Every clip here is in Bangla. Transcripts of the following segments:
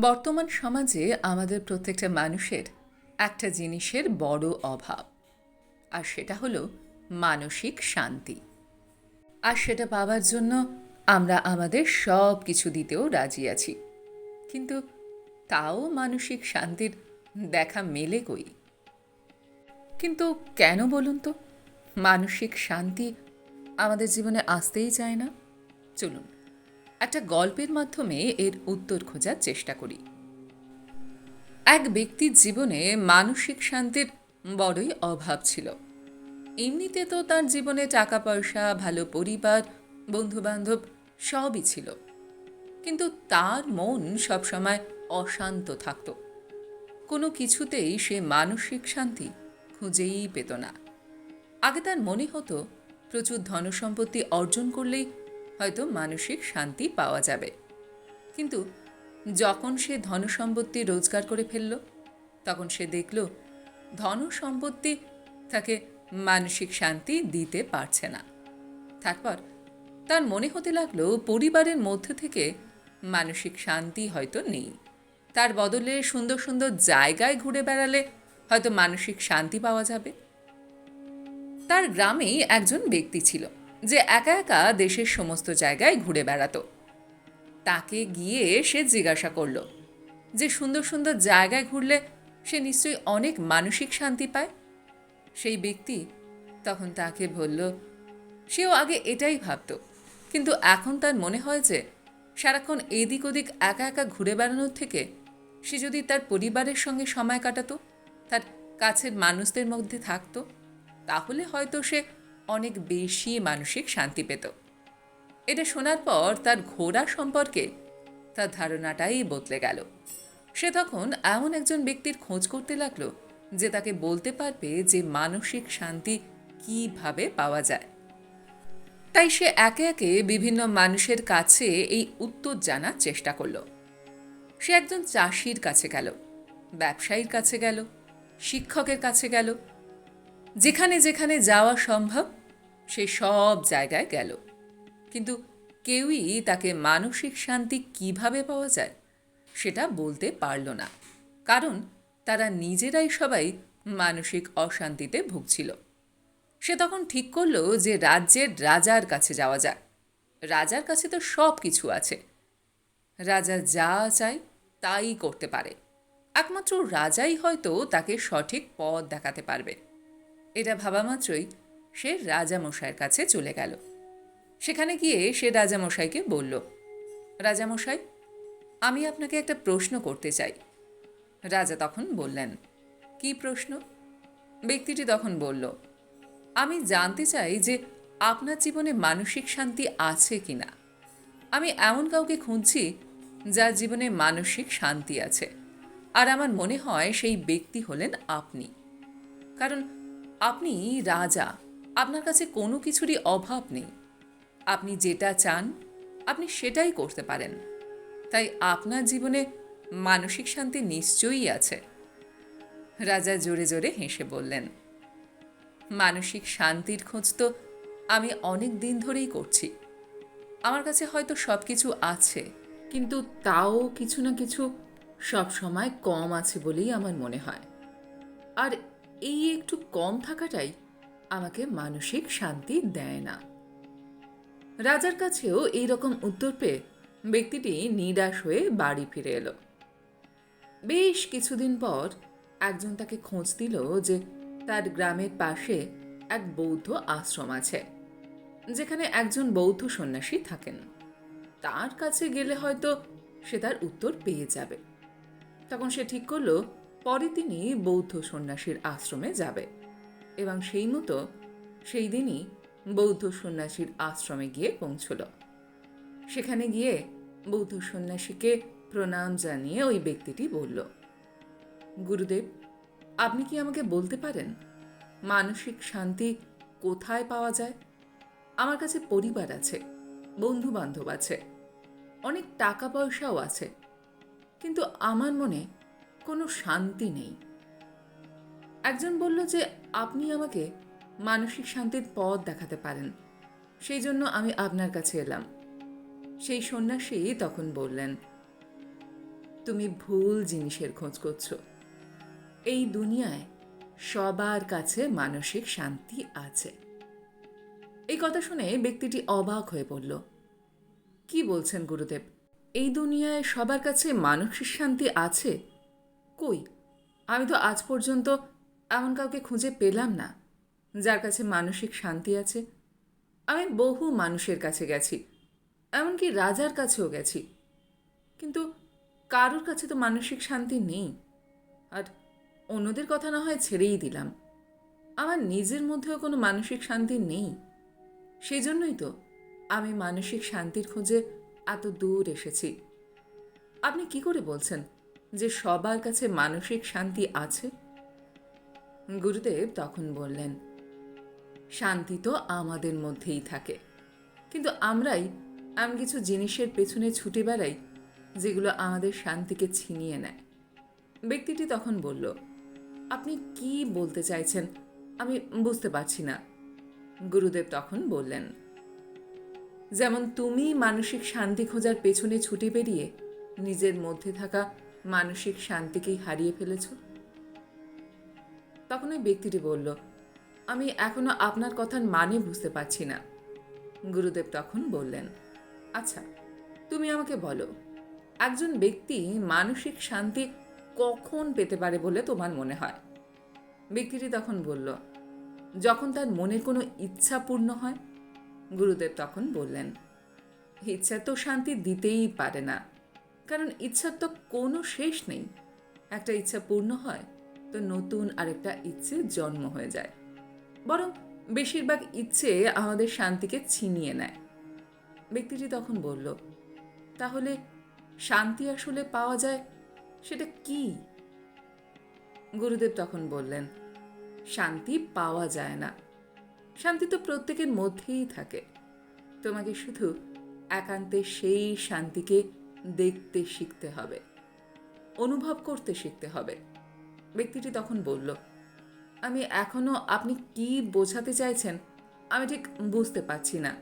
বর্তমান সমাজে আমাদের প্রত্যেকটা মানুষের একটা জিনিসের বড় অভাব, আর সেটা হলো মানসিক শান্তি। আর সেটা পাওয়ার জন্য আমরা আমাদের সব কিছু দিতেও রাজি আছি। কিন্তু তাও মানসিক শান্তির দেখা মেলে কই? কিন্তু কেন বলুন তো? মানসিক শান্তি আমাদের জীবনে আসতেই চায় না। চলুন একটা গল্পের মাধ্যমে এর উত্তর খোঁজার চেষ্টা করি। এক ব্যক্তির জীবনে মানসিক শান্তির বড়ই অভাব ছিল। এমনিতে তো তার জীবনে টাকা পয়সা ভালো পরিবার, বন্ধুবান্ধব সবই ছিল। কিন্তু তার মন সবসময় অশান্ত থাকত। কোনো কিছুতেই সে মানসিক শান্তি খুঁজেই পেত না। আগে তার মনে হতো, প্রচুর ধনসম্পত্তি অর্জন করলেই হয়তো মানসিক শান্তি পাওয়া যাবে। কিন্তু যখন সে ধনসম্পত্তি রোজগার করে ফেলল, তখন সে দেখল ধনসম্পত্তি তাকে মানসিক শান্তি দিতে পারছে না। তারপর তার মনে হতে লাগল পরিবারের মধ্যে থেকে মানসিক শান্তি হয়তো নেই। তার বদলে সুন্দর সুন্দর জায়গায় ঘুরে বেড়ালে হয়তো মানসিক শান্তি পাওয়া যাবে। তার গ্রামেই একজন ব্যক্তি ছিল। যে একা একা দেশের সমস্ত জায়গায় ঘুরে বেড়াতো। তাকে গিয়ে সে জিজ্ঞাসা করল যে, সুন্দর সুন্দর জায়গায় ঘুরলে সে নিশ্চয়ই অনেক মানসিক শান্তি পায়? সেই ব্যক্তি তখন তাকে বলল, সেও আগে এটাই ভাবত, কিন্তু এখন তার মনে হয় যে, সারাক্ষণ এদিক ওদিক একা একা ঘুরে বেড়ানোর থেকে সে যদি তার পরিবারের সঙ্গে সময় কাটাতো, তার কাছের মানুষদের মধ্যে থাকতো, তাহলে হয়তো সে অনেক বেশি মানসিক শান্তি পেত। এটা শোনার পর তার ঘোড়া সম্পর্কে তার ধারণাটাই বদলে গেল। সে তখন এমন একজন ব্যক্তির খোঁজ করতে লাগল যে তাকে বলতে পারবে যে মানসিক শান্তি কীভাবে পাওয়া যায়। তাই সে একে একে বিভিন্ন মানুষের কাছে এই উত্তর জানার চেষ্টা করল। সে একজন চাষির কাছে গেল, ব্যবসায়ীর কাছে গেল, শিক্ষকের কাছে গেল যেখানে যেখানে যাওয়া সম্ভব, সে সব জায়গায় গেল। কিন্তু কেউই তাকে মানসিক শান্তি কীভাবে পাওয়া যায়, সেটা বলতে পারল না। কারণ তারা নিজেরাই সবাই মানসিক অশান্তিতে ভুগছিল। সে তখন ঠিক করল যে রাজ্যের রাজার কাছে যাওয়া যায় রাজার কাছে তো সব কিছু আছে। রাজা যা চায় তাই করতে পারে। একমাত্র রাজাই হয়তো তাকে সঠিক পথ দেখাতে পারবে। এটা ভাবা মাত্রই সে রাজামশাইয়ের কাছে চলে গেল। সেখানে গিয়ে সে রাজামশাইকে বলল, রাজামশাই, আমি আপনাকে একটা প্রশ্ন করতে চাই। রাজা তখন বললেন, কি প্রশ্ন? ব্যক্তিটি তখন বলল, আমি জানতে চাই যে আপনার জীবনে মানসিক শান্তি আছে কি না? আমি এমন কাউকে খুঁজছি যার জীবনে মানসিক শান্তি আছে, আর আমার মনে হয় সেই ব্যক্তি হলেন আপনি। কারণ আপনি রাজা, আপনার কাছে কোনো কিছুরই অভাব নেই। আপনি যেটা চান, আপনি সেটাই করতে পারেন। তাই আপনার জীবনে মানসিক শান্তি নিশ্চয়ই আছে। রাজা জোরে জোরে হেসে বললেন, মানসিক শান্তির খোঁজ তো আমি অনেক দিন ধরেই করছি। আমার কাছে হয়তো সব কিছু আছে, কিন্তু তাও কিছু না কিছু সব সময় কম আছে বলেই আমার মনে হয়। আর এই একটু কম থাকাটাই আমাকে মানসিক শান্তি দেয় না। রাজার কাছেও এই রকম উত্তর পেয়ে ব্যক্তিটি নিরাশ হয়ে বাড়ি ফিরে এলো। বেশ কিছুদিন পর একজন তাকে খোঁজ দিল যে তার গ্রামের পাশে এক বৌদ্ধ আশ্রম আছে, যেখানে একজন বৌদ্ধ সন্ন্যাসী থাকেন। তার কাছে গেলে হয়তো সে তার উত্তর পেয়ে যাবে। তখন সে ঠিক করল পরে তিনি বৌদ্ধ সন্ন্যাসীর আশ্রমে যাবে এবং সেই মতো সেই দিনই বৌদ্ধ সন্ন্যাসীর আশ্রমে গিয়ে পৌঁছল। সেখানে গিয়ে বৌদ্ধ সন্ন্যাসীকে প্রণাম জানিয়ে ওই ব্যক্তিটি বলল, গুরুদেব, আপনি কি আমাকে বলতে পারেন? মানসিক শান্তি কোথায় পাওয়া যায়? আমার কাছে পরিবার আছে বন্ধু বান্ধব আছে, অনেক টাকা পয়সাও আছে, কিন্তু আমার মনে কোনো শান্তি নেই। একজন বলল যে, আপনি আমাকে মানসিক শান্তির পথ দেখাতে পারেন। সেই জন্য আমি আপনার কাছে এলাম। সেই সন্ন্যাসী তখন বললেন, তুমি ভুল জিনিসের খোঁজ করছ। এই দুনিয়ায় সবার কাছে মানসিক শান্তি আছে। এই কথা শুনে ব্যক্তিটি অবাক হয়ে পড়ল কি বলছেন গুরুদেব? এই দুনিয়ায় সবার কাছে মানসিক শান্তি আছে? কই? আমি তো আজ পর্যন্ত এমন কাউকে খুঁজে পেলাম না, যার কাছে মানসিক শান্তি আছে। আমি বহু মানুষের কাছে গেছি, এমনকি রাজার কাছেও গেছি। কিন্তু কারোর কাছে তো মানসিক শান্তি নেই, আর অন্যদের কথা না হয় ছেড়েই দিলাম। আমার নিজের মধ্যেও কোনো মানসিক শান্তি নেই। সেই জন্যই তো আমি মানসিক শান্তির খোঁজে এত দূর এসেছি। আপনি কি করে বলছেন? যে সবার কাছে মানসিক শান্তি আছে? গুরুদেব তখন বললেন, শান্তি তো আমাদের মধ্যেই থাকে। কিন্তু আমরাই এমন কিছু জিনিসের পেছনে ছুটে বেড়াই, যেগুলো আমাদের শান্তিকে ছিনিয়ে নেয়। ব্যক্তিটি তখন বলল, আপনি কি বলতে চাইছেন? আমি বুঝতে পারছি না। গুরুদেব তখন বললেন, যেমন তুমি মানসিক শান্তি খোঁজার পেছনে ছুটে বেরিয়ে নিজের মধ্যে থাকা মানসিক শান্তিকেই হারিয়ে ফেলেছ? তখন ওই ব্যক্তিটি বলল, আমি এখনও আপনার কথার মানে বুঝতে পারছি না। গুরুদেব তখন বললেন আচ্ছা তুমি আমাকে বলো, একজন ব্যক্তি মানসিক শান্তি কখন পেতে পারে বলে তোমার মনে হয়? ব্যক্তিটি তখন বলল, যখন তার মনের কোনো ইচ্ছা পূর্ণ হয়। গুরুদেব তখন বললেন, ইচ্ছা তো শান্তি দিতেই পারে না। কারণ ইচ্ছার তো কোনো শেষ নেই। একটা ইচ্ছা পূর্ণ হয়, তো নতুন আরেকটা ইচ্ছে জন্ম হয়ে যায়। বরং বেশিরভাগ ইচ্ছে আমাদের শান্তিকে ছিনিয়ে নেয়। ব্যক্তিটি তখন বলল, তাহলে শান্তি আসলে পাওয়া যায়, সেটা কি? গুরুদেব তখন বললেন, শান্তি পাওয়া যায় না। শান্তি তো প্রত্যেকের মধ্যেই থাকে। তোমাকে শুধু একান্তে সেই শান্তিকে দেখতে শিখতে হবে, অনুভব করতে শিখতে হবে। ব্যক্তিটি তখন বলল, আমি এখনও আপনি কি বোঝাতে চাইছেন? আমি ঠিক বুঝতে পারছি না।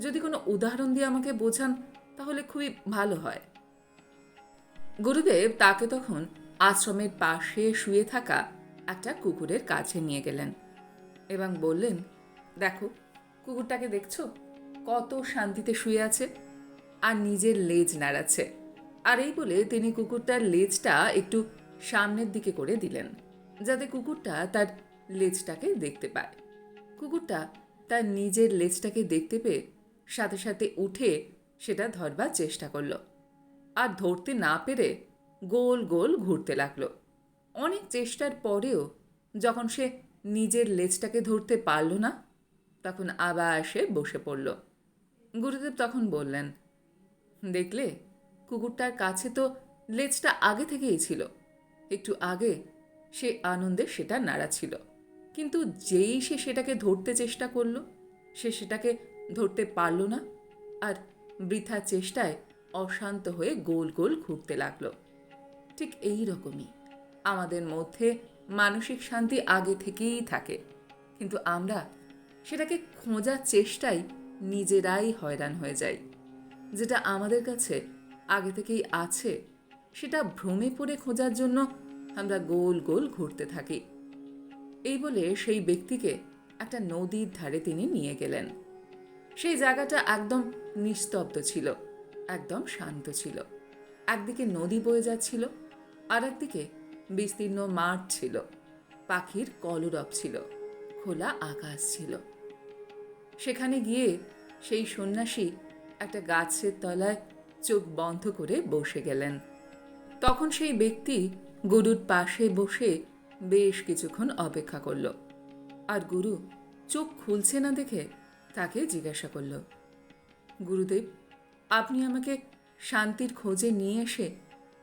যদি কোনো উদাহরণ দিয়ে আমাকে বোঝান, তাহলে খুবই ভালো হয়। গুরুদেব তাকে তখন আশ্রমের পাশে শুয়ে থাকা একটা কুকুরের কাছে নিয়ে গেলেন এবং বললেন, দেখো, কুকুরটাকে দেখছ? কত শান্তিতে শুয়ে আছে। আর নিজের লেজ নাড়াচ্ছে। আর এই বলে তিনি কুকুরটার লেজটা একটু সামনের দিকে করে দিলেন, যাতে কুকুরটা তার লেজটাকে দেখতে পায়। কুকুরটা তার নিজের লেজটাকে দেখতে পেয়ে সাথে সাথে উঠে সেটা ধরবার চেষ্টা করল। আর ধরতে না পেরে গোল গোল ঘুরতে লাগল। অনেক চেষ্টার পরেও যখন সে নিজের লেজটাকে ধরতে পারল না, তখন আবার সে বসে পড়ল। গুরুদেব তখন বললেন দেখলে? কুকুরটার কাছে তো লেজটা আগে থেকেই ছিল। একটু আগে সে আনন্দে সেটা নাড়াছিল কিন্তু যেই সে সেটাকে ধরতে চেষ্টা করল, সে সেটাকে ধরতে পারল না আর বৃথা চেষ্টায় অশান্ত হয়ে গোল গোল ঘুরতে লাগল। ঠিক এই রকমই। আমাদের মধ্যে মানসিক শান্তি আগে থেকেই থাকে। কিন্তু আমরা সেটাকে খোঁজার চেষ্টায় নিজেরাই হয়রান হয়ে যাই। যেটা আমাদের কাছে আগে থেকেই আছে, সেটা ভ্রমে পড়ে খোঁজার জন্য আমরা গোল গোল ঘুরতে থাকি। এই বলে সেই ব্যক্তিকে একটা নদীর ধারে তিনি নিয়ে গেলেন। সেই জায়গাটা একদম নিস্তব্ধ ছিল, একদম শান্ত ছিল। একদিকে নদী বয়ে যাচ্ছিল, আর একদিকে বিস্তীর্ণ মাঠ ছিল, পাখির কলরব ছিল, খোলা আকাশ ছিল। সেখানে গিয়ে সেই সন্ন্যাসী একটা গাছের তলায় চোখ বন্ধ করে বসে গেলেন। তখন সেই ব্যক্তি গুরুর পাশে বসে বেশ কিছুক্ষণ অপেক্ষা করল। আর গুরু চোখ খুলছে না দেখে তাকে জিজ্ঞাসা করল, গুরুদেব, আপনি আমাকে শান্তির খোঁজে নিয়ে এসে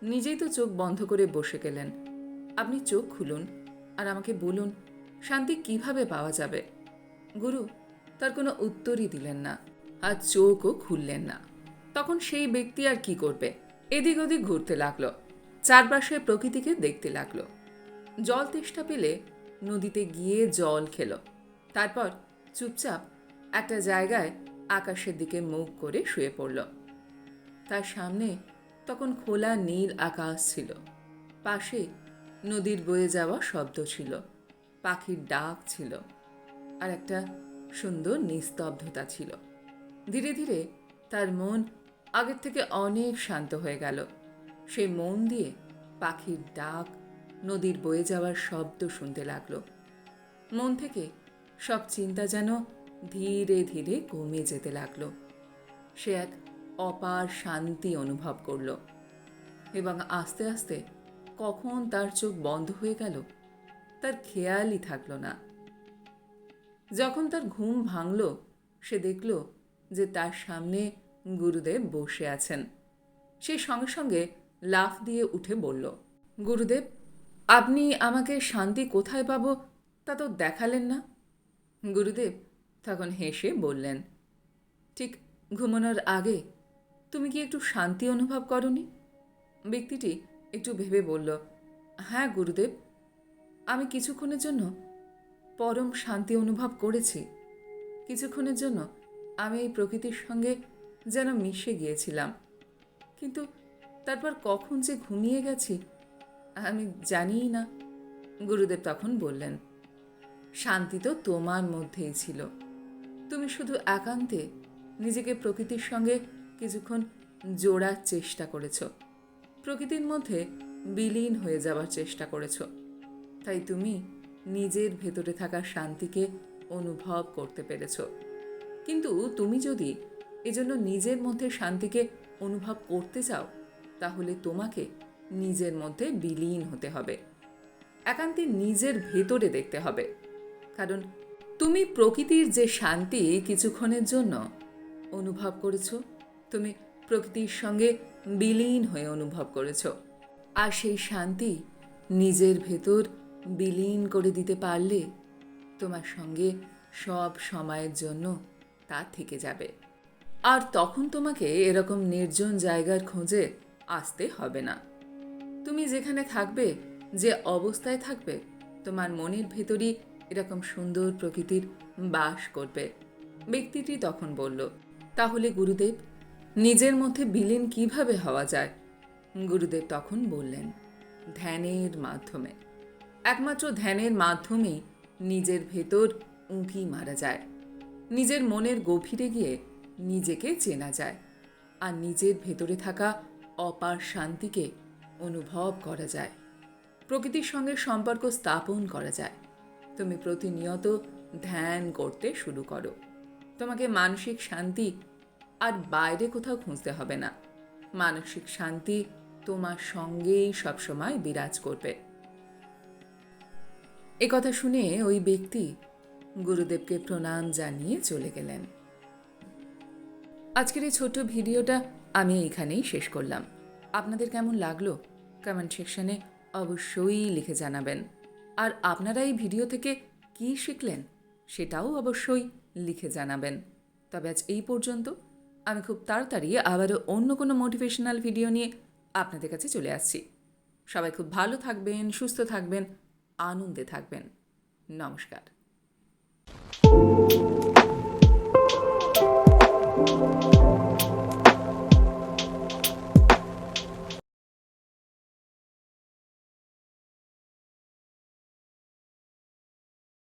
নিজেই তো চোখ বন্ধ করে বসে গেলেন। আপনি চোখ খুলুন আর আমাকে বলুন শান্তি কীভাবে পাওয়া যাবে? গুরু তার কোনো উত্তরই দিলেন না। আর চোখও খুললেন না। তখন সেই ব্যক্তি আর কি করবে? এদিক ওদিক ঘুরতে লাগল। চারপাশে প্রকৃতিকে দেখতে লাগল। জল তেষ্টা পেলে নদীতে গিয়ে জল খেলো। তারপর চুপচাপ একটা জায়গায় আকাশের দিকে মুখ করে শুয়ে পড়ল। তার সামনে তখন খোলা নীল আকাশ ছিল। পাশে নদীর বয়ে যাওয়া শব্দ ছিল। পাখির ডাক ছিল। আর একটা সুন্দর নিস্তব্ধতা ছিল। ধীরে ধীরে তার মন আগের থেকে অনেক শান্ত হয়ে গেল। সে মন দিয়ে পাখির ডাক, নদীর বয়ে যাওয়ার শব্দ শুনতে লাগল। মন থেকে সব চিন্তা যেন ধীরে ধীরে কমে যেতে লাগল। সে এক অপার শান্তি অনুভব করল এবং আস্তে আস্তে কখন তার চোখ বন্ধ হয়ে গেল, তার খেয়ালই থাকল না। যখন তার ঘুম ভাঙল, সে দেখল যে তার সামনে গুরুদেব বসে আছেন। সে সঙ্গে সঙ্গে লাফ দিয়ে উঠে বলল, গুরুদেব, আপনি আমাকে শান্তি কোথায় পাবো তা তো দেখালেন না? গুরুদেব তখন হেসে বললেন, ঠিক ঘুমানোর আগে তুমি কি একটু শান্তি অনুভব করনি? ব্যক্তিটি একটু ভেবে বলল হ্যাঁ গুরুদেব, আমি কিছুক্ষণের জন্য পরম শান্তি অনুভব করেছি। কিছুক্ষণের জন্য আমি এই প্রকৃতির সঙ্গে যেন মিশে গিয়েছিলাম। কিন্তু তারপর কখন যে ঘুমিয়ে গেছি, আমি জানিই না। গুরুদেব তখন বললেন, শান্তি তো তোমার মধ্যেই ছিল। তুমি শুধু একান্তে নিজেকে প্রকৃতির সঙ্গে কিছুক্ষণ জোড়ার চেষ্টা করেছ। প্রকৃতির মধ্যে বিলীন হয়ে যাওয়ার চেষ্টা করেছ। তাই তুমি নিজের ভেতরে থাকা শান্তিকে অনুভব করতে পেরেছ। কিন্তু তুমি যদি এজন্য নিজের মধ্যে শান্তিকে অনুভব করতে চাও, তাহলে তোমাকে নিজের মধ্যে বিলীন হতে হবে। একান্তে নিজের ভেতরে দেখতে হবে। কারণ তুমি প্রকৃতির যে শান্তি কিছুক্ষণের জন্য অনুভব করেছ, তুমি প্রকৃতির সঙ্গে বিলীন হয়ে অনুভব করেছ। আর সেই শান্তি নিজের ভেতর বিলীন করে দিতে পারলে তোমার সঙ্গে সব সময়ের জন্য তা থেকে যাবে। আর তখন তোমাকে এরকম নির্জন জায়গার খোঁজে আসতে হবে না। তুমি যেখানে থাকবে, যে অবস্থায় থাকবে, তোমার মনের ভেতরই এরকম সুন্দর প্রকৃতির বাস করবে। ব্যক্তিটি তখন বলল, তাহলে গুরুদেব, নিজের মধ্যে বিলীন কীভাবে হওয়া যায়? গুরুদেব তখন বললেন, ধ্যানের মাধ্যমে। একমাত্র ধ্যানের মাধ্যমেই নিজের ভেতর উঁকি মারা যায়। নিজের মনের গভীরে গিয়ে নিজেকে চেনা যায় আর নিজের ভেতরে থাকা অপার শান্তিকে অনুভব করা যায়। প্রকৃতির সঙ্গে সম্পর্ক স্থাপন করা যায়। তুমি প্রতিনিয়ত ধ্যান করতে শুরু করো। তোমাকে মানসিক শান্তি আর বাইরে কোথাও খুঁজতে হবে না। মানসিক শান্তি তোমার সঙ্গেই সবসময় বিরাজ করবে। কথা শুনে ওই ব্যক্তি গুরুদেবকে প্রণাম জানিয়ে চলে গেলেন। আজকের এই ছোট্ট ভিডিওটা আমি এইখানেই শেষ করলাম। আপনাদের কেমন লাগল? কমেন্ট সেকশনে অবশ্যই লিখে জানাবেন। আর আপনারা এই ভিডিও থেকে কী শিখলেন সেটাও অবশ্যই লিখে জানাবেন। তবে আজ এই পর্যন্ত আমি খুব তাড়াতাড়ি আবারও অন্য কোনো মোটিভেশনাল ভিডিও নিয়ে আপনাদের কাছে চলে আসছি। সবাই খুব ভালো থাকবেন, সুস্থ থাকবেন, আনন্দে থাকবেন। নমস্কার। Thank you.